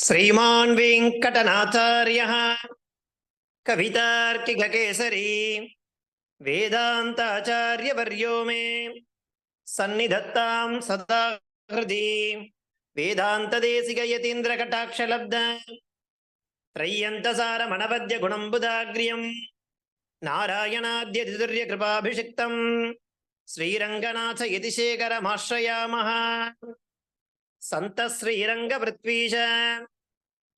श्रीमान् वेङ्कटनाथार्यः कवितार्किककेसरी वेदान्ताचार्यवर्यो मे सन्निधत्तां सदा हृदि वेदान्तदेशिकयतीन्द्रकटाक्षलब्ध त्रय्यन्तसारमणपद्य गुणम्बुदाग्र्यम् नारायणाद्यतिदुर्यकृपाभिषिक्तम् श्रीरङ्गनाथ यतिशेखरमाश्रयामः सन्तः श्रीरङ्गपृथ्वीश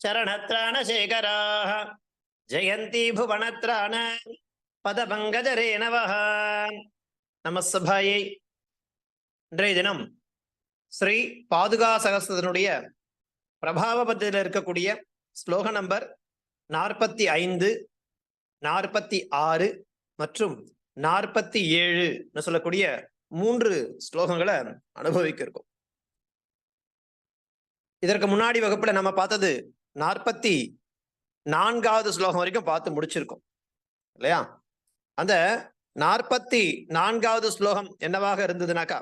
चरणत्राणशेखराः जयन्ती भुवनत्राण பதபங்கஜரே நவஹ நமசபாயை இன்றைய தினம் ஸ்ரீ பாதுகா சகஸ்திரனுடைய பிரபாவபத்தில் இருக்கக்கூடிய ஸ்லோக நம்பர் நாற்பத்தி ஐந்து நாற்பத்தி ஆறு மற்றும் நாற்பத்தி ஏழு சொல்லக்கூடிய மூன்று ஸ்லோகங்களை அனுபவிக்க இருக்கோம் இதற்கு முன்னாடி வகுப்புல நம்ம பார்த்தது நாற்பத்தி நான்காவது ஸ்லோகம் வரைக்கும் பார்த்து முடிச்சிருக்கோம். இல்லையா? அந்த நாற்பத்தி நான்காவது ஸ்லோகம் என்னவாக இருந்ததுனாக்கா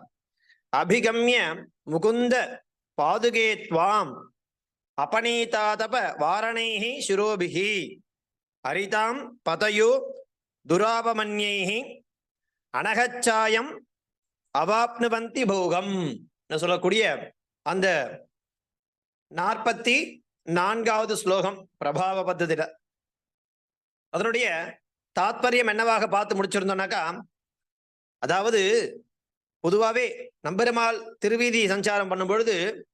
அபிகம்ய முகுந்த பாதுகே துவாம் அபனீதாதப வாரணைஹி சிரோபிஹி ஹரிதாம் பதயோ துராபமன்யைஹி அனகச்சாயம் அவாப்னுவந்தி போகம் சொல்லக்கூடிய அந்த நாற்பத்தி நான்காவது ஸ்லோகம் பிரபாவ பத்ததில. அதனுடைய தாத்பரியம் என்னவாக பார்த்து முடிச்சிருந்தோம்னாக்கா அதாவது பொதுவாகவே நம்பெருமாள் திருவீதி சஞ்சாரம் பண்ணும் பொழுது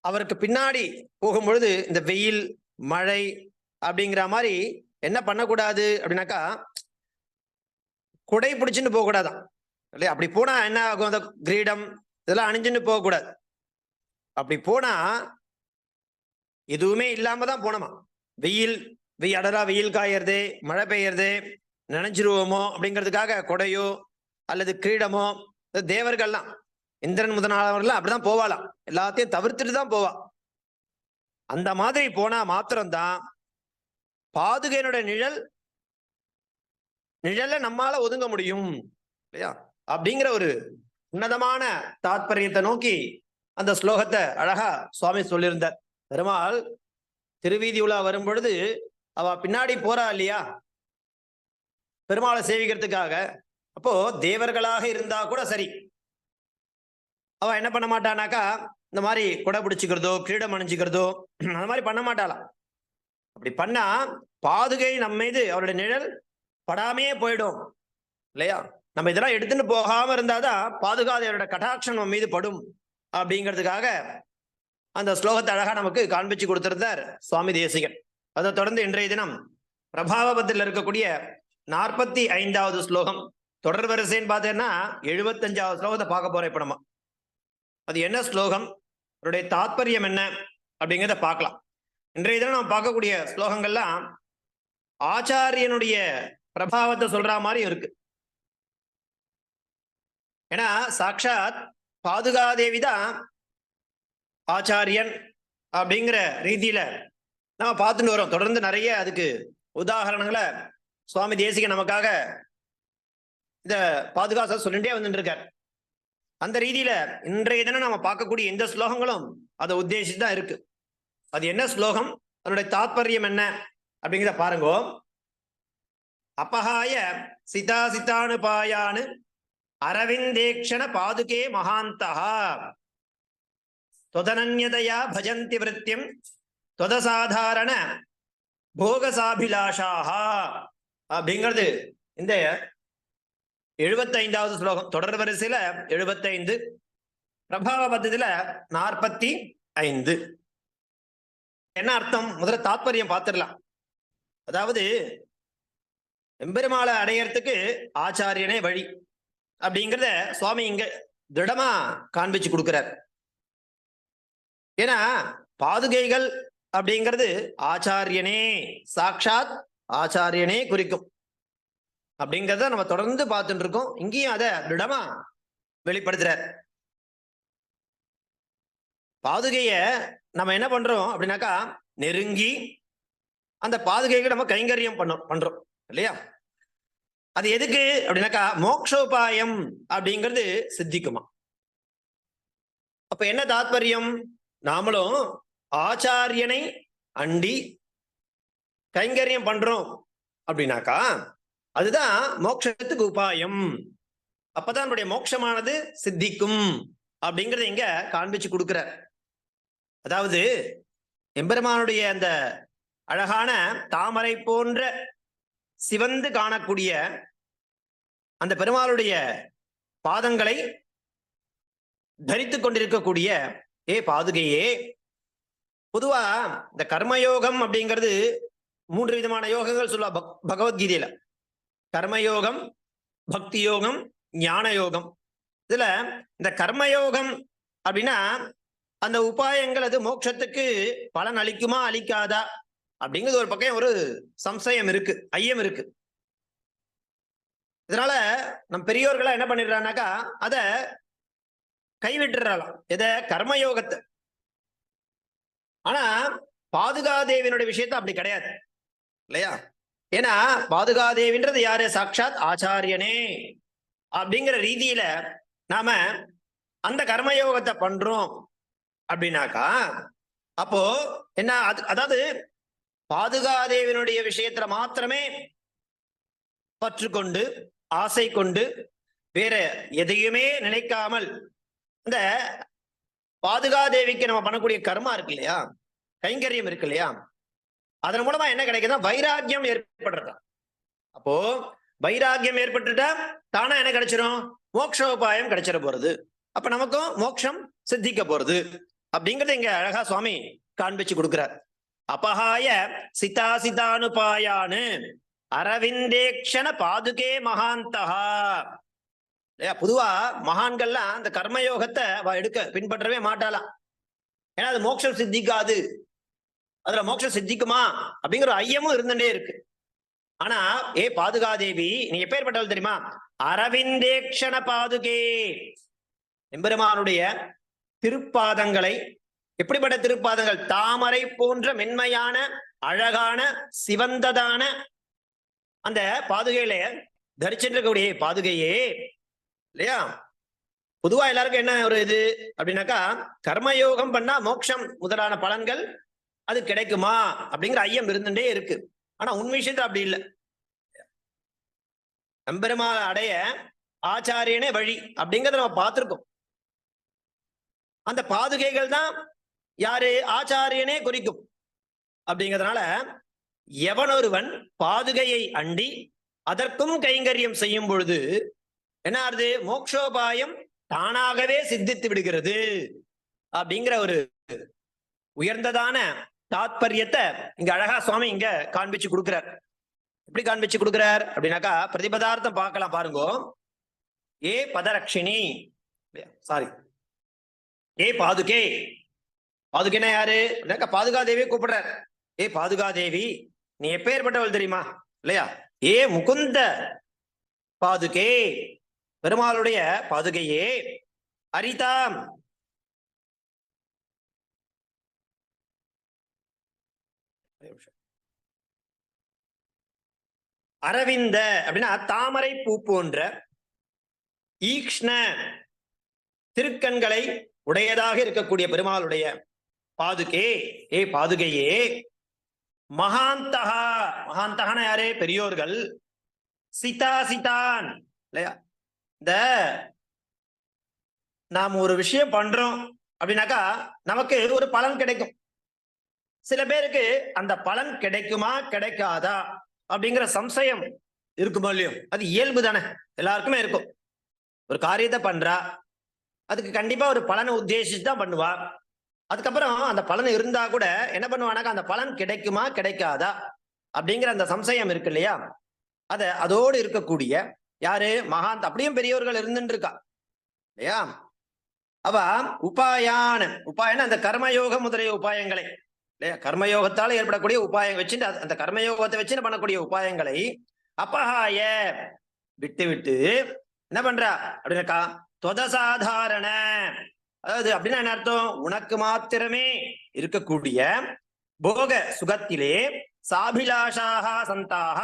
அவருக்கு பின்னாடி போகும் பொழுது இந்த வெயில் மழை அப்படிங்கிற மாதிரி என்ன பண்ணக்கூடாது அப்படின்னாக்கா குடை பிடிச்சின்னு போகக்கூடாதான். இல்லையா? அப்படி போனால் என்ன ஆகும்? அந்த கிரீடம் இதெல்லாம் அணிஞ்சுன்னு போகக்கூடாது. அப்படி போனா எதுவுமே இல்லாம தான் போனோமா. வெயில் வெய் அடரா வெயில் காயறது மழை பெய்யறது நினைஞ்சிருவோமோ அப்படிங்கிறதுக்காக கொடையோ அல்லது கிரீடமோ தேவர்கள்லாம் இந்திரன் முதலாளவர்கள்லாம் அப்படிதான் போவாளாம். எல்லாத்தையும் தவிர்த்துட்டு தான் போவா. அந்த மாதிரி போனா மாத்திரம்தான் பாதுகையனுடைய நிழல் நிழல நம்மால ஒதுங்க முடியும் இல்லையா? அப்படிங்கிற ஒரு உன்னதமான தாத்பரியத்தை நோக்கி அந்த ஸ்லோகத்தை அழகா சுவாமி சொல்லியிருந்தார். பெருமாள் திருவீதி உலா வரும் பொழுது அவ பின்னாடி போறா இல்லையா? பெருமாளை சேவிக்கிறதுக்காக. அப்போ தேவர்களாக இருந்தா கூட சரி. அவ என்ன பண்ண மாட்டானாக்கா இந்த மாதிரி குடை பிடிச்சிக்கிறதோ கிரீடம் அணிஞ்சுக்கிறதோ அந்த மாதிரி பண்ண மாட்டாளாம் அப்படி பண்ணா பாதுகை நம்ம மீது அவருடைய நிழல் படாமையே போயிடும் இல்லையா? நம்ம இதெல்லாம் எடுத்துன்னு போகாம இருந்தாதான் பாதுகாதையோட கட்டாட்சம் நம்ம மீது படும். அப்படிங்கிறதுக்காக அந்த ஸ்லோகத்தை அழகா நமக்கு காண்பிச்சு கொடுத்திருந்தார் சுவாமி தேசிகன். அதை தொடர்ந்து இன்றைய தினம் பிரபாவபத்தில் இருக்கக்கூடிய நாற்பத்தி ஐந்தாவது ஸ்லோகம் தொடர் வரிசைன்னு பார்த்தேன்னா எழுபத்தஞ்சாவது ஸ்லோகத்தை பார்க்க போறோம் இப்ப நம்ம. அது என்ன ஸ்லோகம்? அவருடைய தாத்பரியம் என்ன? அப்படிங்கிறத பார்க்கலாம். இன்றைய தினம் நம்ம பார்க்கக்கூடிய ஸ்லோகங்கள்லாம் ஆச்சாரியனுடைய பிரபாவத்தை சொல்ற மாதிரி இருக்கு. ஏன்னா சாட்சாத் பாதுகாதேவி தான் ஆச்சாரியன் அப்படிங்கிற ரீதியில நம்ம பார்த்துட்டு வரோம். தொடர்ந்து நிறைய அதுக்கு உதாகரணங்களை சுவாமி தேசிக நமக்காக இந்த பாதுகாச சொல்லிட்டே வந்துட்டு இருக்கார் அந்த ரீதியில இன்றைய தினம் நம்ம பார்க்கக்கூடிய எந்த ஸ்லோகங்களும் அதை உத்தேசித்து தான் இருக்கு. அது என்ன ஸ்லோகம்? அதனுடைய தாத்பரியம் என்ன? அப்படிங்கிறத பாருங்கோ. அப்பகாய சிதா சிதானுபாயானு அரவிந்தேக்ஷண பாதுகே மகாந்தா தொதனன்யதையா பஜந்தி விருத்தியம் தொதசாதாரண போகசாபிலாஷாகா அப்படிங்கிறது இந்த எழுபத்தைந்தாவது ஸ்லோகம். தொடர் வரிசையில எழுபத்தைந்து பிரபாவ பத்தத்துல நாற்பத்தி ஐந்து என்ன அர்த்தம்? முதல்ல தாத்பரியம் பார்த்துடலாம் அதாவது எம்பெருமாளை அடையறதுக்கு ஆச்சாரியனே வழி. அப்படிங்கிறத சுவாமி இங்க திடமா காண்பிச்சு கொடுக்கிறார். ஏன்னா பாதுகைகள் அப்படிங்கிறது ஆச்சாரியனே சாட்சாத் ஆச்சாரியனே குறிக்கும். அப்படிங்கிறத நம்ம தொடர்ந்து பார்த்துட்டு இருக்கோம். இங்கேயும் அதை திடமா வெளிப்படுத்துறார். பாதுகைய நம்ம என்ன பண்றோம் அப்படின்னாக்கா நெருங்கி அந்த பாதுகைக்கு நம்ம கைங்கரியம் பண்ணோம் பண்றோம். இல்லையா? அது எதுக்கு அப்படின்னாக்கா மோக்ஷோபாயம் அப்படிங்கிறது சித்திக்குமா. அப்ப என்ன தாத்பரியம்? நாமளும் ஆச்சாரியனை அண்டி கைங்கரியம் பண்றோம் அப்படின்னாக்கா அதுதான் மோட்சத்துக்கு உபாயம். அப்பதான் நம்முடைய மோட்சமானது சித்திக்கும் அப்படிங்கறத இங்க காண்பிச்சு கொடுக்குற அதாவது எம்பெருமானுடைய அந்த அழகான தாமரை போன்ற சிவந்து காணக்கூடிய அந்த பெருமாளுடைய பாதங்களை தரித்துக் கொண்டிருக்கக்கூடிய ஏ பாதுகையே பொதுவா இந்த கர்மயோகம் அப்படிங்கிறது மூன்று விதமான யோகங்கள் சொல்லுவா பக்- பகவத்கீதையில. கர்மயோகம் பக்தி யோகம் ஞான யோகம் இதுல இந்த கர்மயோகம் அப்படின்னா அந்த உபாயங்கள் அது மோட்சத்துக்கு பலன் அளிக்குமா அளிக்காதா? அப்படிங்கிறது ஒரு பக்கம் ஒரு சம்சயம் இருக்கு ஐயம் இருக்கு. இதனால நம் பெரியோர்களா என்ன பண்ணிடுறானாக்கா அத கைவிட்டுறாலாம் எத? கர்மயோகத்தை. ஆனா பாதுகாதேவினுடைய விஷயத்த அப்படி கிடையாது. இல்லையா? ஏன்னா பாதுகாதேவின்றது யாரு? சாட்சாத் ஆச்சாரியனே. அப்படிங்கிற ரீதியில நாம அந்த கர்மயோகத்தை பண்றோம் அப்படின்னாக்கா அப்போ என்ன அது அதாவது பாதுகாதேவினுடைய விஷயத்துல மாத்திரமே பற்று கொண்டு ஆசை கொண்டு வேற எதையுமே நினைக்காமல் இந்த பாதுகாதேவிக்கு நம்ம பண்ணக்கூடிய கர்மா இருக்கு இல்லையா? கைங்கரியம் இருக்கு இல்லையா? அதன் மூலமா என்ன கிடைக்குதுன்னா வைராக்கியம் ஏற்படுறதா. அப்போ வைராக்கியம் ஏற்பட்டுட்டா தானா என்ன கிடைச்சிரும்? மோக்ஷோபாயம் கிடைச்சிட போறது. அப்ப நமக்கும் மோட்சம் சித்திக்க போறது. அப்படிங்கறத இங்க அழகா சுவாமி காண்பிச்சு கொடுக்குறார். அபகாய சிதாசிதானுபாயானு. அரவிந்தேக்ஷண பாதுகே மகாந்தகா இல்லையா? பொதுவா மகான்கள்லாம் அந்த கர்மயோகத்தை அவ எடுக்க பின்பற்றவே மாட்டாளாம். ஏன்னா அது மோட்சம் சித்திக்காது. அதுல மோட்சம் சித்திக்குமா? அப்படிங்கிற ஒரு ஐயமும் இருந்துட்டே இருக்கு. ஆனா ஏ பாதுகாதேவி நீ எப்பேற்பட்டவள் தெரியுமா? அரவிந்தேக்ஷண பாதுகே. எம்பெருமானுடைய திருப்பாதங்களை எப்படிப்பட்ட திருப்பாதங்கள்? தாமரை போன்ற மென்மையான அழகான சிவந்ததான அந்த பாதுகையில தரிச்சிருக்கக்கூடிய பாதுகையே இல்லையா? பொதுவா எல்லாருக்கும் என்ன ஒரு இது? அப்படின்னாக்கா கர்மயோகம் பண்ணா மோட்சம் முதலான பலன்கள் அது கிடைக்குமா? அப்படிங்கிற ஐயம் இருந்துட்டே இருக்கு. ஆனா உண்மை விஷயத்துல அப்படி இல்லை. நம்பெருமாள் அடைய ஆச்சாரியனே வழி அப்படிங்கறத நம்ம பார்த்திருக்கோம். அந்த பாதுகைகள் தான் யாரு? ஆச்சாரியனே குறிக்கும். அப்படிங்கிறதுனால எவனொருவன் பாதுகையை அண்டி அதற்கும் கைங்கரியம் செய்யும் பொழுது என்ன ஆறுது? மோக்ஷோபாயம் தானாகவே சித்தித்து விடுகிறது. அப்படிங்கிற ஒரு உயர்ந்ததான தாத்பரியத்தை இங்க அழகா சுவாமி இங்க காண்பிச்சு கொடுக்கிறார். எப்படி காண்பிச்சு கொடுக்கிறார்? அப்படின்னாக்கா பிரதிபதார்த்தம் பார்க்கலாம் பாருங்க. ஏ பதரக்ஷினி சாரி ஏ பாதுகே. பாதுகேனா யாரு? அப்படின்னாக்கா பாதுகாதேவியை கூப்பிடுறார் ஏ பாதுகாதேவி நீ எப்பேற்பட்டவள் தெரியுமா? இல்லையா? ஏ முகுந்த பாதுகே பெருமாளுடைய பாதுகையே அரிதாம். அரவிந்த அப்படின்னா தாமரை பூ போன்ற ஈக்ஷ்ண திருக்கண்களை உடையதாக இருக்கக்கூடிய பெருமாளுடைய பாதுகே ஏ பாதுகையே. மகாந்தகா மகாந்தகன யாரே? பெரியோர்கள். சிதா சிதான். இல்லையா? இந்த நாம் ஒரு விஷயம் பண்றோம் அப்படின்னாக்கா நமக்கு ஒரு பலன் கிடைக்கும். சில பேருக்கு அந்த பலன் கிடைக்குமா கிடைக்காதா அப்படிங்கிற சம்சயம் இருக்குமோ இல்லையோ? அது இயல்பு தானே. எல்லாருக்குமே இருக்கும். ஒரு காரியத்தை பண்றா அதுக்கு கண்டிப்பா ஒரு பலனை உத்தேசிச்சு தான் பண்ணுவா. அதுக்கப்புறம் அந்த பலன் இருந்தா கூட என்ன பண்ணுவானாக்கா அந்த பலன் கிடைக்குமா கிடைக்காதா? அப்படிங்கிற அந்த சம்சயம் இருக்கு இல்லையா? அத அதோடு இருக்கக்கூடிய யாரு? மகாந்த் அப்படியும் பெரியவர்கள் இருந்துட்டு இருக்கா இல்லையா? அவ உபாயான உபாயன அந்த கர்மயோக முதலிய உபாயங்களை இல்லையா? கர்மயோகத்தால் ஏற்படக்கூடிய உபாயம் வச்சுட்டு அந்த கர்மயோகத்தை வச்சு பண்ணக்கூடிய உபாயங்களை அப்பஹாய விட்டு விட்டு என்ன பண்றா? அப்படின்னாக்கா தொதசாதாரண அதாவது அப்படின்னா என்ன அர்த்தம்? உனக்கு மாத்திரமே இருக்கக்கூடிய போக சுகத்திலே சாபிலாஷாக சந்தாக.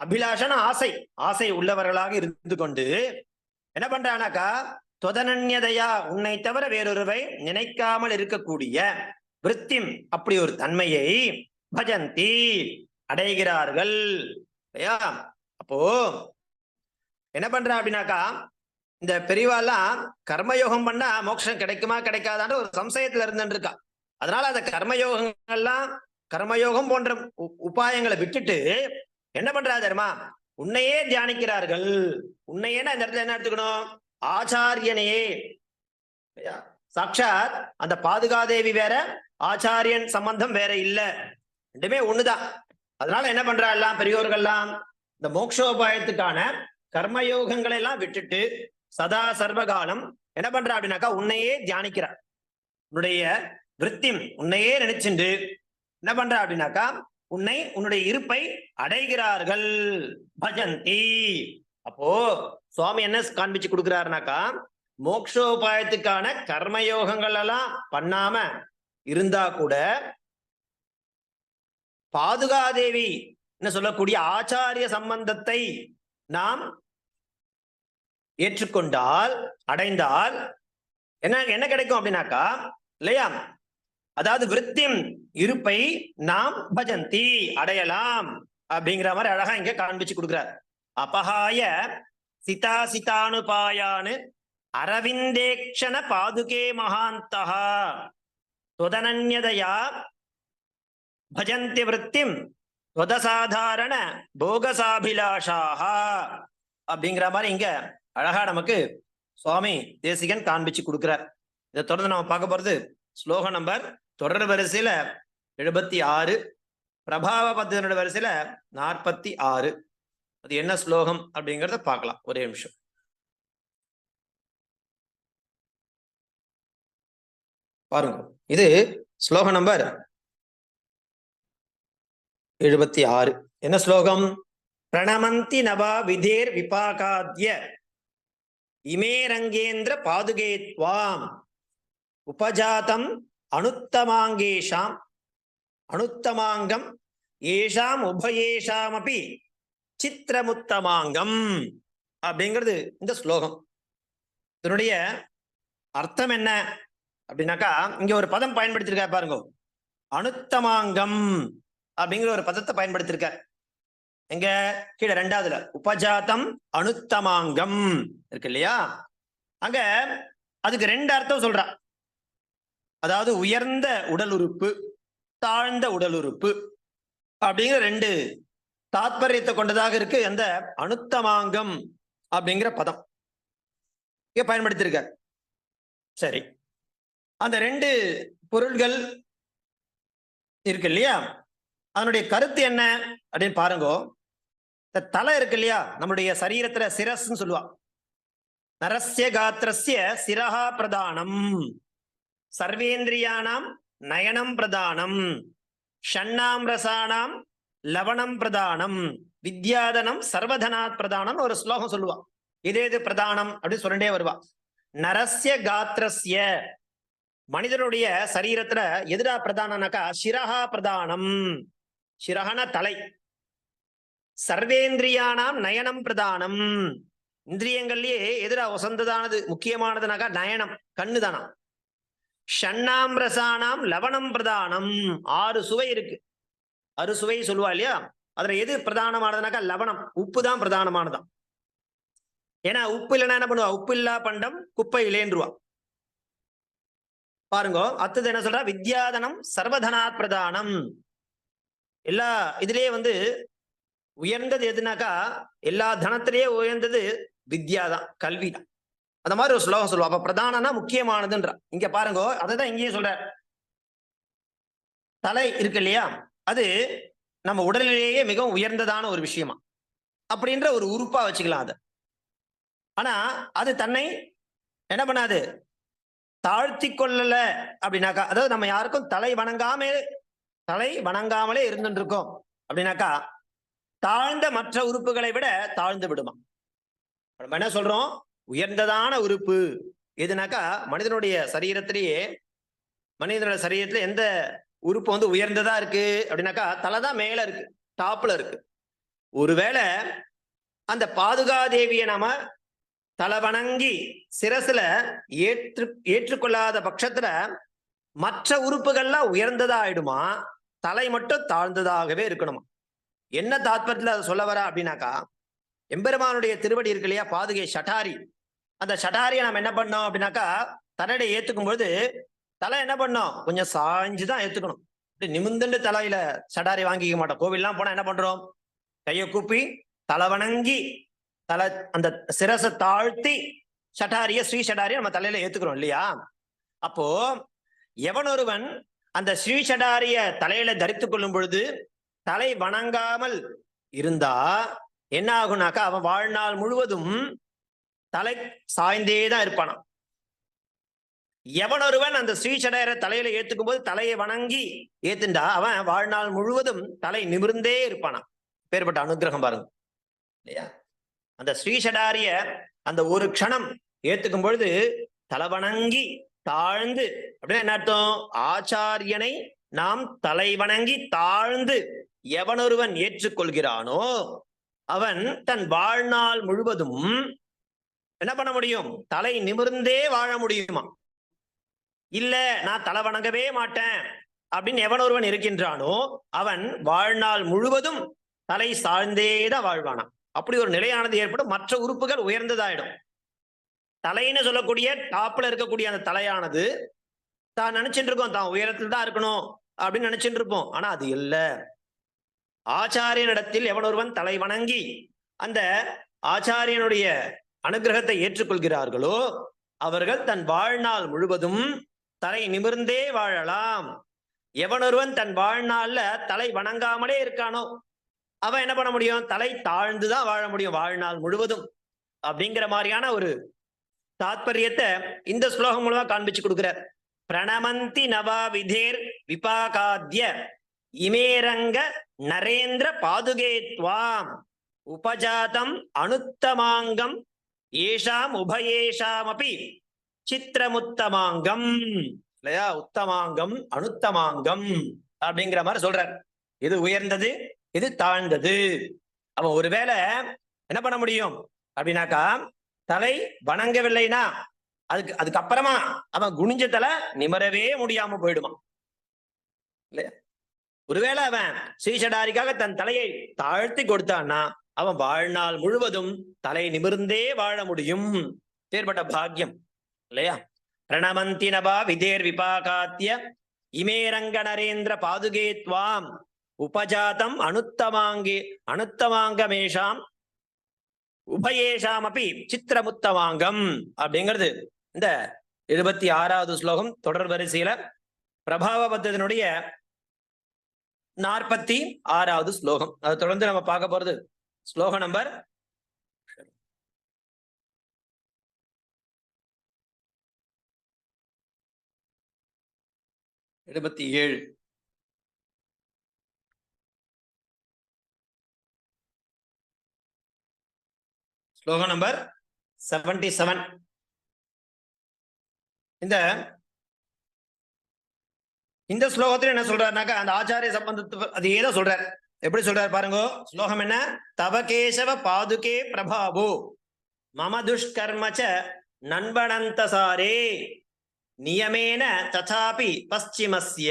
அபிலாஷன ஆசை ஆசை உள்ளவர்களாக இருந்து கொண்டு என்ன பண்றானாக்கா? தொதனன்யதையா உன்னை தவிர வேறொருவை நினைக்காமல் இருக்கக்கூடிய விருத்திம் அப்படி ஒரு தன்மையை பஜந்தி அடைகிறார்கள். இல்லையா? அப்போ என்ன பண்றா அப்படின்னாக்கா? இந்த பெரியவாலாம் கர்மயோகம் பண்ணா மோட்சம் கிடைக்குமா கிடைக்காதான்னு ஒரு சம்சயத்துல இருந்துட்டு இருக்கா அதனால அந்த கர்மயோகங்கள்லாம் கர்மயோகம் போன்ற உ- உபாயங்களை விட்டுட்டு என்ன பண்றா தெரியுமா? உன்னையே தியானிக்கிறார்கள். உன்னையேனா இந்த இடத்துல என்ன எடுத்துக்கணும்? ஆச்சாரியனையே. சாட்சாத் அந்த பாதுகாதேவி வேற ஆச்சாரியன் சம்பந்தம் வேற இல்ல. ரெண்டுமே ஒண்ணுதான். அதனால என்ன பண்றா எல்லாம் பெரியோர்கள்லாம்? இந்த மோக்ஷோபாயத்துக்கான கர்மயோகங்களை எல்லாம் விட்டுட்டு சதா சர்வகாலம் என்ன பண்றா அப்படின்னாக்கா உன்னையே தியானிக்கிறார். உன்னுடைய விருத்தி உன்னையே நினைச்சுண்டு என்ன பண்றா அப்படின்னாக்கா உன்னை உன்னுடைய இருப்பை அடைகிறார்கள். பஜந்தி. அப்போ சுவாமி என்ன காண்பிச்சு கொடுக்கிறாருனாக்கா மோக்ஷோபாயத்துக்கான கர்மயோகங்கள் எல்லாம் பண்ணாம இருந்தா கூட பாதுகாதேவி என்ன சொல்லக்கூடிய ஆச்சாரிய சம்பந்தத்தை நாம் ஏற்றுக்கொண்டால் அடைந்தால் என்ன என்ன கிடைக்கும் அப்படின்னாக்கா இல்லையா? அதாவது விருத்திம் இருப்பை நாம் பஜந்தி அடையலாம் அப்படிங்கிற மாதிரி அழகா இங்க காண்பிச்சு கொடுக்குறார். அபகாய சிதா சிதானுபாயானு அரவிந்தேக்ஷண பாதுகே மகாந்தா துவதனன்யதையா பஜந்தி விருத்திம் துவதசாதாரண போகசாபிலாஷாக அப்படிங்கிற மாதிரி இங்க அழகா நமக்கு சுவாமி தேசிகன் காண்பிச்சு கொடுக்குறார். இதை தொடர்ந்து நம்ம பார்க்க போறது ஸ்லோகம் நம்பர் தொடர் வரிசையில எழுபத்தி ஆறு பிரபாவ பத்தினோட வரிசையில நாற்பத்தி ஆறு. அது என்ன ஸ்லோகம் அப்படிங்கறத பார்க்கலாம். ஒரே நிமிஷம். பாருங்க. இது ஸ்லோகம் நம்பர் எழுபத்தி ஆறு. என்ன ஸ்லோகம்? பிரணமந்தி நவா விதேர் விபாகாத்ய இமே ரங்கேந்திர பாதுகேத்வாம். உபஜாதம் அனுத்தமாங்கேஷாம். அனுத்தமாங்கம் ஏஷாம் உபயேஷாமபி சித்திரமுத்தமாங்கம் அப்படிங்கிறது இந்த ஸ்லோகம். இதனுடைய அர்த்தம் என்ன அப்படின்னாக்கா இங்க ஒரு பதம் பயன்படுத்தியிருக்கா பாருங்க. அனுத்தமாங்கம் அப்படிங்கிற ஒரு பதத்தை பயன்படுத்தியிருக்க எங்க? கீழே ரெண்டாவதுல. உபஜாத்தம் அனுத்தமாங்கம். இருக்கு இல்லையா? அங்க அதுக்கு ரெண்டு அர்த்தம் சொல்றா. அதாவது உயர்ந்த உடல் உறுப்பு தாழ்ந்த உடல் உறுப்பு அப்படிங்கிற ரெண்டு தாத்பரியத்தை கொண்டதாக இருக்கு அந்த அனுத்தமாங்கம் அப்படிங்கிற பதம். இங்க பயன்படுத்தியிருக்கார் சரி. அந்த ரெண்டு பொருள்கள் இருக்கு இல்லையா? அதனுடைய கருத்து என்ன அப்படின்னு பாருங்க. இந்த தலை இருக்கு இல்லையா? நம்மளுடைய சரீரத்துல சிரஸ்ன்னு சொல்லுவா. நரஸ்ய காத்திரஸ்ய சிரஹா பிரதானம். சர்வேந்திரியானாம் நயனம் பிரதானம். ஷண்ணாம் ரசானாம் லவணம் பிரதானம். வித்யாதனம் சர்வதனாத் பிரதானம் ஒரு ஸ்லோகம் சொல்லுவா. இது எது பிரதானம் அப்படின்னு சொல்லிட்டே வருவா. நரஸ்ய காத்திரஸ்ய. மனிதனுடைய சரீரத்துல எதிரா பிரதானம்னாக்கா சிரஹா பிரதானம். சிரஹன தலை. சர்வேந்திரியானாம் நயனம் பிரதானம். இந்திரியங்கள்லயே எதிரா உசந்ததானது முக்கியமானதுனாக்கா நயனம் கண்ணு தானாம் ஷண்ணாம் ரசானாம் லவணம் பிரதானம். ஆறு சுவை இருக்கு. அறு சுவை சொல்லுவா இல்லையா? அதுல எது பிரதானமானதுனாக்கா லவணம் உப்பு தான் பிரதானமானதாம். ஏன்னா உப்பு இல்லைன்னா என்ன பண்ணுவா? உப்பு இல்லா பண்டம் குப்பை இல்லேன்றுவா. பாருங்க அத்தது என்ன சொல்றா? வித்யாதனம் சர்வதனாத் பிரதானம். எல்லா இதுலயே வந்து உயர்ந்தது எதுனாக்கா எல்லா தனத்திலேயே உயர்ந்தது வித்யா தான் கல்வி தான் அந்த மாதிரி ஒரு ஸ்லோகம் சொல்லுவா. அப்ப பிரதானம்னா முக்கியமானதுன்றா. இங்க பாருங்க தான் இங்கேயும் சொல்ற. தலை இருக்கு இல்லையா? அது நம்ம உடலிலேயே மிகவும் உயர்ந்ததான ஒரு விஷயமா. அப்படின்ற ஒரு உறுப்பா வச்சுக்கலாம் அதை. ஆனா அது தன்னை என்ன பண்ணாது? தாழ்த்தி கொள்ளல அப்படின்னாக்கா அதாவது நம்ம யாருக்கும் தலை வணங்காம தலை வணங்காமலே இருந்துட்டு இருக்கோம் அப்படின்னாக்கா தாழ்ந்த மற்ற உறுப்புகளை விட தாழ்ந்து விடுமா? நம்ம என்ன சொல்றோம்? உயர்ந்ததான உறுப்பு. எதுனாக்கா? மனிதனுடைய சரீரத்திலேயே மனிதனுடைய சரீரத்துல எந்த உறுப்பு வந்து உயர்ந்ததா இருக்கு? அப்படின்னாக்கா தலை தான் மேல இருக்கு டாப்ல இருக்கு. ஒருவேளை அந்த பாதுகாதேவியை நாம தலை வணங்கி சிரசுல ஏற்று ஏற்றுக்கொள்ளாத பட்சத்துல மற்ற உறுப்புகள்லாம் உயர்ந்ததா ஆயிடுமா? தலை மட்டும் தாழ்ந்ததாகவே இருக்கணுமா? என்ன தாத்பரியத்துல அதை சொல்ல வர அப்படின்னாக்கா எம்பெருமானுடைய திருவடி இருக்கு இல்லையா பாதுகை ஷட்டாரி அந்த ஷட்டாரியை நம்ம என்ன பண்ணோம் அப்படின்னாக்கா தலையிட ஏத்துக்கும் பொழுது தலை என்ன பண்ணோம்? கொஞ்சம் சாய்ஞ்சுதான் ஏத்துக்கணும். இப்படி நிமிந்துண்டு தலையில சடாரி வாங்கிக்க மாட்டோம். கோவில்லாம் போனா என்ன பண்றோம்? கையை கூப்பி தலை வணங்கி தலை அந்த சிரசை தாழ்த்தி ஷட்டாரிய ஸ்ரீ ஷட்டாரிய நம்ம தலையில ஏத்துக்கிறோம் இல்லையா? அப்போ எவன் ஒருவன் அந்த ஸ்ரீ ஷடாரிய தலையில தரித்து கொள்ளும் பொழுது தலை வணங்காமல் இருந்தா என்ன ஆகுனாக்கா அவன் வாழ்நாள் முழுவதும் தலை சாய்ந்தே தான் இருப்பானான் எவனொருவன் அந்த ஸ்ரீசடையரை தலையில ஏத்துக்கும் போது தலையை வணங்கி ஏத்துண்டா அவன் வாழ்நாள் முழுவதும் தலை நிமிர்ந்தே இருப்பானான் பேர்பட்ட அனுகிரகம் பாருங்க. இல்லையா? அந்த ஸ்ரீசடாரிய அந்த ஒரு க்ஷணம் ஏத்துக்கும் பொழுது தலை வணங்கி தாழ்ந்து அப்படின்னா என்ன அர்த்தம்? ஆச்சாரியனை நாம் தலை வணங்கி தாழ்ந்து எவனொருவன் ஏற்றுக்கொள்கிறானோ அவன் தன் வாழ்நாள் முழுவதும் என்ன பண்ண முடியும்? தலை நிமிர்ந்தே வாழ முடியுமா? இல்ல நான் தலை வணங்கவே மாட்டேன் அப்படின்னு எவன் ஒருவன் இருக்கின்றானோ அவன் வாழ்நாள் முழுவதும் தலை சார்ந்தேதான் வாழ்வானாம். அப்படி ஒரு நிலையானது ஏற்படும். மற்ற உறுப்புகள் உயர்ந்ததாயிடும். தலைன்னு சொல்லக்கூடிய டாப்ல இருக்கக்கூடிய அந்த தலையானது தான் நினைச்சிட்டு இருக்கோம். தான் உயரத்தில் தான் இருக்கணும் அப்படின்னு நினைச்சிட்டு இருப்போம். ஆனா அது இல்லை. ஆச்சாரியனிடத்தில் எவன் ஒருவன் தலை வணங்கி அந்த ஆச்சாரியனுடைய அனுகிரகத்தை ஏற்றுக்கொள்கிறார்களோ அவர்கள் தன் வாழ்நாள் முழுவதும் தலை நிமிர்ந்தே வாழலாம். எவனொருவன் தன் வாழ்நாள்ல தலை வணங்காமலே இருக்கானோ அவன் என்ன பண்ண முடியும்? தலை தாழ்ந்துதான் வாழ முடியும் வாழ்நாள் முழுவதும். அப்படிங்கிற மாதிரியான ஒரு தாத்பரியத்தை இந்த ஸ்லோகம் மூலமா காண்பிச்சு கொடுக்கிறார். பிரணமந்தி நவா விதேர் விபாகாத்ய இமேரங்க நரேந்திர பாதுகேத்வாம் உபஜாதம் அனுத்தமாங்கம். ஏஷாம் உபயேஷாமபி. சித்திரமுத்தமாங்கம். இல்லையா? உத்தமாங்கம் அனுத்தமாங்கம் அப்படிங்கிற மாதிரி சொல்றார். இது உயர்ந்தது இது தாழ்ந்தது. அவ ஒருவேளை என்ன பண்ண முடியும்? அப்படின்னாக்கா தலை வணங்கவில்லைனா அதுக்கு அதுக்கப்புறமா அவன் குனிஞ்ச தலை நிமரவே முடியாம போயிடுவான் இல்லையா? ஒருவேளை அவன் ஸ்ரீஷடாரிக்காக தன் தலையை தாழ்த்தி கொடுத்தான்னா அவன் வாழ்நாள் முழுவதும் தலை நிமிர்ந்தே வாழ முடியும். ஏற்பட்ட பாக்கியம் இல்லையா? பிரணமந்தி நபா விதேர் விபாகாத்திய இமேரங்க நரேந்திர பாதுகேத்வாம். உபஜாதம் அனுத்தமாங்கே அனுத்தமாங்கமேஷாம் உபயேஷாம் அப்படி சித்திரமுத்தமாங்கம் அப்படிங்கிறது இந்த இருபத்தி ஆறாவது ஸ்லோகம். தொடர் வரிசையில பிரபாவ பத்தத்தினுடைய நாற்பத்தி ஆறாவது ஸ்லோகம். அதை தொடர்ந்து நம்ம பார்க்க போறது ஸ்லோகம் நம்பர் எழுபத்தி ஏழு. ஸ்லோகம் நம்பர் செவன்டி செவன். இந்த இந்த ஸ்லோகத்துல என்ன சொல்றாருனாக்கா அந்த ஆச்சாரிய சம்பந்தத்து அது ஏதோ சொல்றார். எப்படி சொல்றாரு பாருங்க? ஸ்லோகம் என்ன? தவகேசவ பாதுகே பிரபாவோ மம துஷ்கர்மச்ச நண்பனந்தசாரே நியமேன ததாபி பஸ்சிமஸ்ய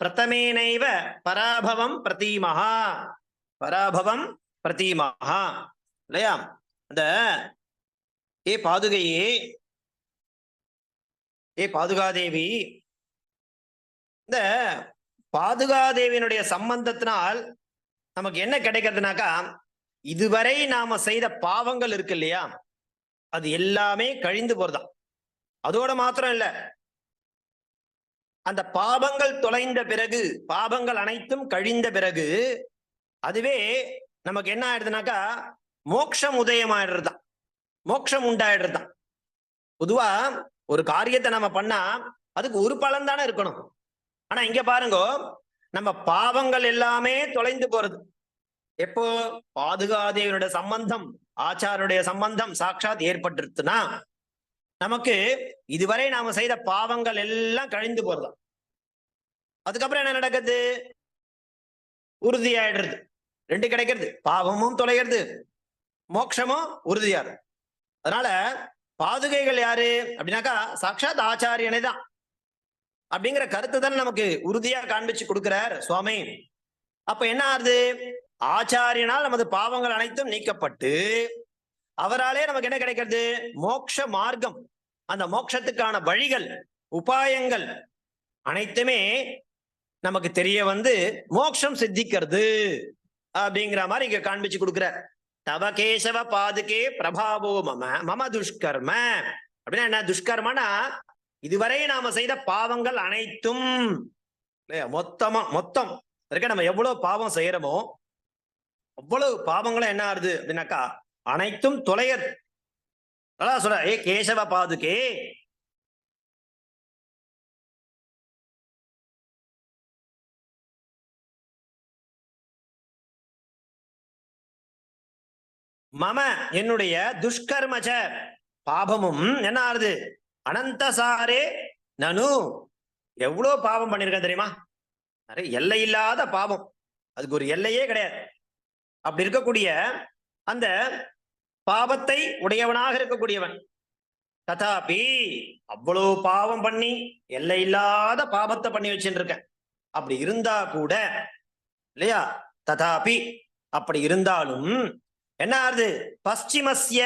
பிரதமேனைவ பராபவம் பிரதீமஹா. பராபவம் பிரதீமஹா. இல்லையா? அந்த ஏ பாதுகையே ஏ பாதுகாதேவி இந்த பாதுகாதேவியினுடைய சம்பந்தத்தினால் நமக்கு என்ன கிடைக்கிறதுனாக்கா இதுவரை நாம செய்த பாவங்கள் இருக்கு இல்லையா? அது எல்லாமே கழிந்து போறதாம் அதோட மாத்திரம் இல்ல. அந்த பாபங்கள் தொலைந்த பிறகு பாபங்கள் அனைத்தும் கழிந்த பிறகு அதுவே நமக்கு என்ன ஆயிடுதுனாக்கா மோட்சம் உதயமாயிடுறதுதான் மோட்சம் உண்டாயிடுறதுதான் பொதுவா ஒரு காரியத்தை நம்ம பண்ணா அதுக்கு ஒரு பலன் தானே இருக்கணும். ஆனா இங்க பாருங்க நம்ம பாவங்கள் எல்லாமே தொலைந்து போறது. எப்போ? பாதுகாதேவனுடைய சம்பந்தம் ஆச்சாரனுடைய சம்பந்தம் சாட்சாத் ஏற்பட்டுருச்சுன்னா நமக்கு இதுவரை நாம செய்த பாவங்கள் எல்லாம் கழிந்து போறதாம். அதுக்கப்புறம் என்ன நடக்குது? உறுதியாயிடுறது. ரெண்டு கிடைக்கிறது. பாவமும் தொலைகிறது மோட்சமும் உறுதியாரு அதனால பாதுகைகள் யாரு? அப்படின்னாக்கா சாட்சாத் ஆச்சாரியனை தான். அப்படிங்கிற கருத்து தான் நமக்கு உறுதியா காண்பிச்சு கொடுக்கிறார் சுவாமி. அப்ப என்ன ஆகுது? ஆச்சாரியனால் நமது பாவங்கள் அனைத்தும் நீக்கப்பட்டு அவராலே நமக்கு என்ன கிடைக்கிறது? மோட்ச மார்க்கம். அந்த மோட்சத்துக்கான வழிகள் உபாயங்கள் அனைத்துமே நமக்கு தெரிய வந்து மோட்சம் சித்திக்கிறது அப்படிங்கிற மாதிரி இங்க காண்பிச்சு கொடுக்குற தவ கேசவ பாதுகே பிரபாவோ மம மம துஷ்கர்ம. அப்படின்னா என்ன? துஷ்கர்மனா இதுவரை நாம செய்த பாவங்கள் அனைத்தும் இல்லையா? மொத்தமா மொத்தம். இருக்க நம்ம எவ்வளவு பாவம் செய்யறோமோ அவ்வளவு பாவங்களும் என்ன ஆறுது அப்படின்னாக்கா அனைத்தும் தொலையர். அதான் சொல்ற ஏ கேசவ பாதுகே. மம என்னுடைய துஷ்கர்மச்ச பாபமும் என்ன ஆறுது? அனந்தசாரே நனு. எவ்வளோ பாவம் பண்ணியிருக்கேன் தெரியுமா? நிறைய எல்லை இல்லாத பாவம். அதுக்கு ஒரு எல்லையே கிடையாது. அப்படி இருக்கக்கூடிய அந்த பாவத்தை உடையவனாக இருக்கக்கூடியவன். ததாபி அவ்வளோ பாவம் பண்ணி எல்லை இல்லாத பாவத்தை பண்ணி வச்சுட்டு அப்படி இருந்தா கூட இல்லையா? ததாபி அப்படி இருந்தாலும் என்ன ஆறுது? பஸ்டிமஸ்ய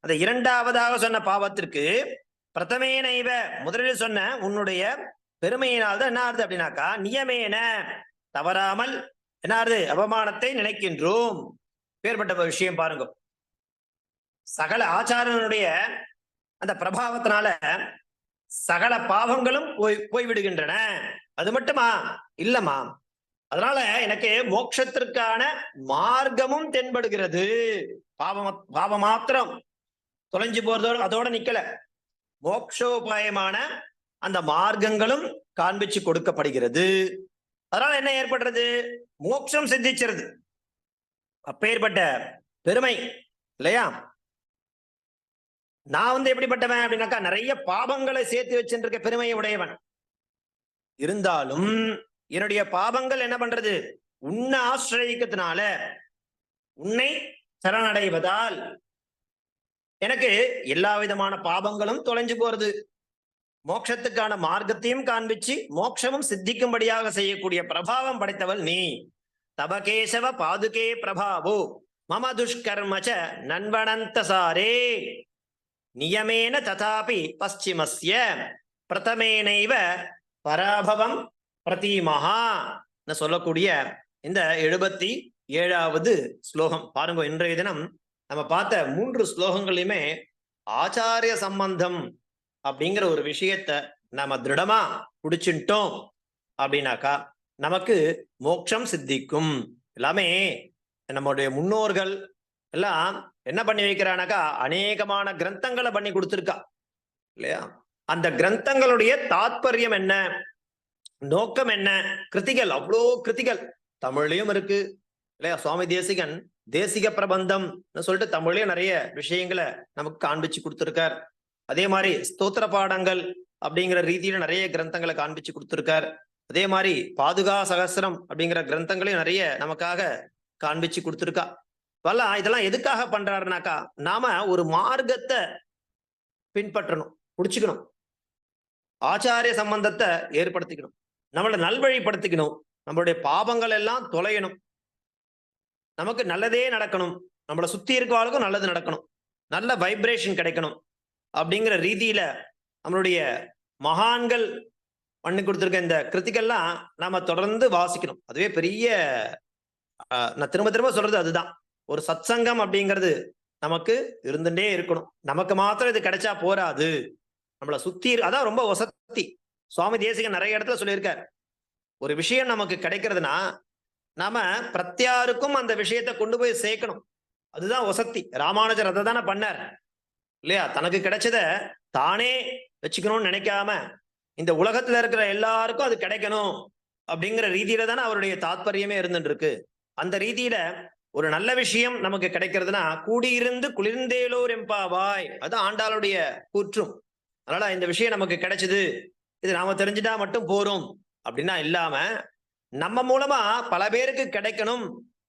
அந்த இரண்டாவதாக சொன்ன பாவத்திற்கு பிரதமேனைவ முதலில் சொன்ன உன்னுடைய பெருமையினால் தான் என்ன ஆறுது அப்படின்னாக்கா நியமேன தவறாமல் என்ன ஆறுது? அவமானத்தை நினைக்கின்றோம். பேர்பட்ட விஷயம் பாருங்க. சகல ஆச்சாரனுடைய அந்த பிரபாவத்தினால சகல பாவங்களும் போய் போய்விடுகின்றன. அது மட்டுமா? இல்லம்மா. அதனால எனக்கு மோட்சத்திற்கான மார்க்கமும் தென்படுகிறது. பாவம் பாவம் மாத்திரம் தொலைஞ்சு போறதோட அதோட நிக்கல. மோக்ஷோபாயமான அந்த மார்க்கங்களும் காண்பிச்சு கொடுக்கப்படுகிறது. அதனால என்ன ஏற்படுறது? மோட்சம் சிந்திச்சிருது அப்பேற்பட்ட பெருமை இல்லையா? நான் வந்து எப்படிப்பட்டவன் அப்படின்னாக்கா நிறைய பாவங்களை சேர்த்து வச்சுருக்க பெருமையை உடையவன். இருந்தாலும் என்னுடைய பாவங்கள் என்ன பண்றது? உன்னை ஆசிரியக்கிறதுனால உன்னை சரணடைவதால் எனக்கு எல்லா விதமான பாபங்களும் தொலைஞ்சு போறது. மோட்சத்துக்கான மார்க்கத்தையும் காண்பிச்சு மோட்சமும் சித்திக்கும்படியாக செய்யக்கூடிய பிரபாவம் படைத்தவள் நீ. தபகேசவ பாதுகே பிரபாவோ மம துஷ்கர்மச்ச நண்பனந்தசாரே நியமேன ததாபி பஸ்சிமஸ்ய பிரதமேனைவ பராபவம் பிரதீமஹான்னு சொல்லக்கூடிய இந்த எழுபத்தி ஏழாவது ஸ்லோகம். பாருங்க இன்றைய தினம் நம்ம பார்த்த மூன்று ஸ்லோகங்களையுமே ஆச்சாரிய சம்பந்தம் அப்படிங்கிற ஒரு விஷயத்த நம்ம திருடமா பிடிச்சிட்டோம் அப்படின்னாக்கா நமக்கு மோட்சம் சித்திக்கும். எல்லாமே நம்முடைய முன்னோர்கள் எல்லாம் என்ன பண்ணி வைக்கிறானாக்கா அநேகமான கிரந்தங்களை பண்ணி கொடுத்துருக்கா இல்லையா? அந்த கிரந்தங்களுடைய தாத்பரியம் என்ன? நோக்கம் என்ன? கிருத்திகள் அவ்வளோ கிருத்திகள். தமிழ்லையும் இருக்கு இல்லையா? சுவாமி தேசிகன் தேசிக பிரபந்தம் சொல்லிட்டு தமிழ்லயும் நிறைய விஷயங்களை நமக்கு காண்பிச்சு கொடுத்துருக்கார். அதே மாதிரி ஸ்தோத்திர பாடங்கள் அப்படிங்கிற ரீதியில நிறைய கிரந்தங்களை காண்பிச்சு கொடுத்துருக்கார். அதே மாதிரி பாதுகா சகசிரம் அப்படிங்கிற கிரந்தங்களையும் நிறைய நமக்காக காண்பிச்சு கொடுத்துருக்கா. வல்ல இதெல்லாம் எதுக்காக பண்றாருனாக்கா நாம ஒரு மார்க்கத்தை பின்பற்றணும் புடிச்சுக்கணும். ஆச்சாரிய சம்பந்தத்தை ஏற்படுத்திக்கணும். நம்மளை நல்வழிப்படுத்திக்கணும். நம்மளுடைய பாபங்கள் எல்லாம் தொலையணும். நமக்கு நல்லதே நடக்கணும். நம்மளை சுற்றி இருக்கவாளுக்கும் நல்லது நடக்கணும். நல்ல வைப்ரேஷன் கிடைக்கணும். அப்படிங்கிற ரீதியில் நம்மளுடைய மகான்கள் பண்ணி கொடுத்துருக்க இந்த கிருத்திகள்லாம் நாம் தொடர்ந்து வாசிக்கணும். அதுவே பெரிய நான் திரும்ப திரும்ப சொல்றது அதுதான். ஒரு சத் சங்கம் அப்படிங்கிறது நமக்கு இருந்துட்டே இருக்கணும். நமக்கு மாத்திரம் இது கிடைச்சா போராது. நம்மளை சுத்தி அதான் ரொம்ப வசதி. சுவாமி தேசிகன் நிறைய இடத்துல சொல்லியிருக்கார். ஒரு விஷயம் நமக்கு கிடைக்கிறதுனா நாம பிரத்யாருக்கும் அந்த விஷயத்தை கொண்டு போய் சேர்க்கணும். அதுதான் வசதி ராமானுஜர் அதை தானே பண்ணார். இல்லையா? தனக்கு கிடைச்சத தானே வச்சுக்கணும்னு நினைக்காம இந்த உலகத்துல இருக்கிற எல்லாருக்கும் அது கிடைக்கணும் அப்படிங்கிற ரீதியில தானே அவருடைய தாத்பரியமே இருந்துட்டு இருக்கு அந்த ரீதியில ஒரு நல்ல விஷயம் நமக்கு கிடைக்கிறதுனா கூடியிருந்து குளிர்ந்தேலோர் எம்பாவாய். அது ஆண்டாளுடைய கூற்றும். அதனால இந்த விஷயம் நமக்கு கிடைச்சது. இது நாம தெரிஞ்சுட்டா மட்டும் போறோம். அப்படின்னா இல்லாம நம்ம மூலமா பல பேருக்கு கிடைக்கணும்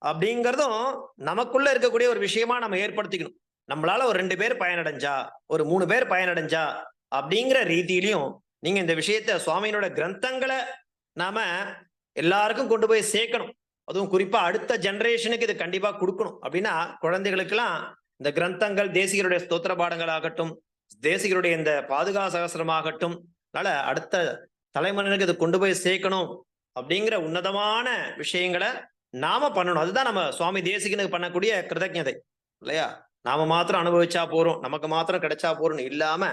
அப்படிங்கிறதும் நமக்குள்ள இருக்கக்கூடிய ஒரு விஷயமா நம்ம ஏற்படுத்திக்கணும். நம்மளால ஒரு ரெண்டு பேர் பயனடைஞ்சா ஒரு மூணு பேர் பயனடைஞ்சா அப்படிங்கிற ரீதியிலையும் நீங்க இந்த விஷயத்த சுவாமியினோட கிரந்தங்களை நாம எல்லாருக்கும் கொண்டு போய் சேர்க்கணும். அதுவும் குறிப்பா அடுத்த ஜெனரேஷனுக்கு இது கண்டிப்பா கொடுக்கணும். அப்படின்னா குழந்தைகளுக்கெல்லாம் இந்த கிரந்தங்கள் தேசிகருடைய ஸ்தோத்திர பாடங்கள் ஆகட்டும் தேசிகருடைய இந்த பாதுகா சகசிரமாகட்டும் அதனால அடுத்த தலைமுறையினருக்கு இது கொண்டு போய் சேர்க்கணும். அப்படிங்கிற உன்னதமான விஷயங்களை நாம பண்ணணும். அதுதான் நம்ம சுவாமி தேசிகனுக்கு பண்ணக்கூடிய கிருதஜதை இல்லையா? நாம மாத்திரம் அனுபவிச்சா போறோம். நமக்கு மாத்திரம் கிடைச்சா போறோம்னு இல்லாம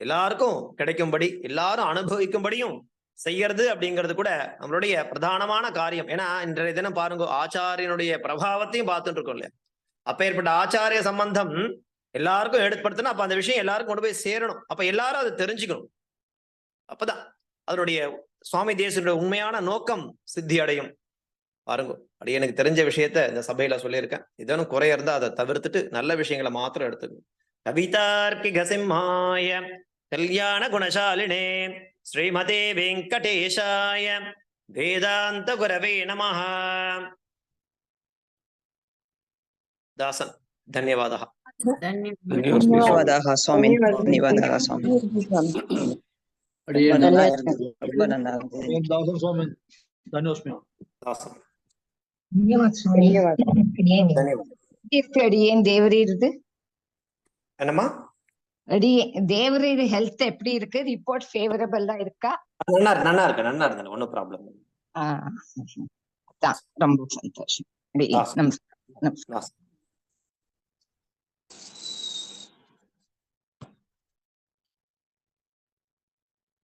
எல்லாருக்கும் கிடைக்கும்படி எல்லாரும் அனுபவிக்கும்படியும் செய்யறது அப்படிங்கிறது கூட நம்மளுடைய பிரதானமான காரியம். ஏன்னா இன்றைய தினம் பாருங்க ஆச்சாரியனுடைய பிரபாவத்தையும் பார்த்துட்டு இருக்கோம் இல்லையா? அப்ப ஏற்பட்ட ஆச்சாரிய சம்பந்தம் எல்லாருக்கும் ஏற்படுத்தினா அப்ப அந்த விஷயம் எல்லாருக்கும் கொண்டு போய் சேரணும். அப்ப எல்லாரும் அதை தெரிஞ்சுக்கணும். அப்பதான் அதனுடைய சுவாமி தேசியனுடைய உண்மையான நோக்கம் சித்தி அடையும். பாருங்க அப்படி எனக்கு தெரிஞ்ச விஷயத்த இந்த சபையில சொல்லியிருக்கேன். இதனும் குறைய இருந்தா அதை தவிர்த்துட்டு நல்ல விஷயங்களை மாத்திரம் எடுத்துக்கணும். கவிதார்க்கிகசிம்மாய கல்யாண குணசாலினே ஸ்ரீமதே வெங்கடேஷாய வேதாந்த குரவே நமஹா. தாசன் धन्यवादः स्वामी धन्यवादाः स्वामी தேவரீருது என்னம்மா அடியே தேவரீர் ஹெல்த் எப்படி இருக்கு ரிப்போர்ட் ஃபேவரபிளா இருக்கா நல்லா இருக்கு நல்லா இருக்கு நல்லா இருந்தது ஒன்னும் ப்ராப்ளம் ரொம்ப சந்தோஷம். நமஸ்காரம் தாசன்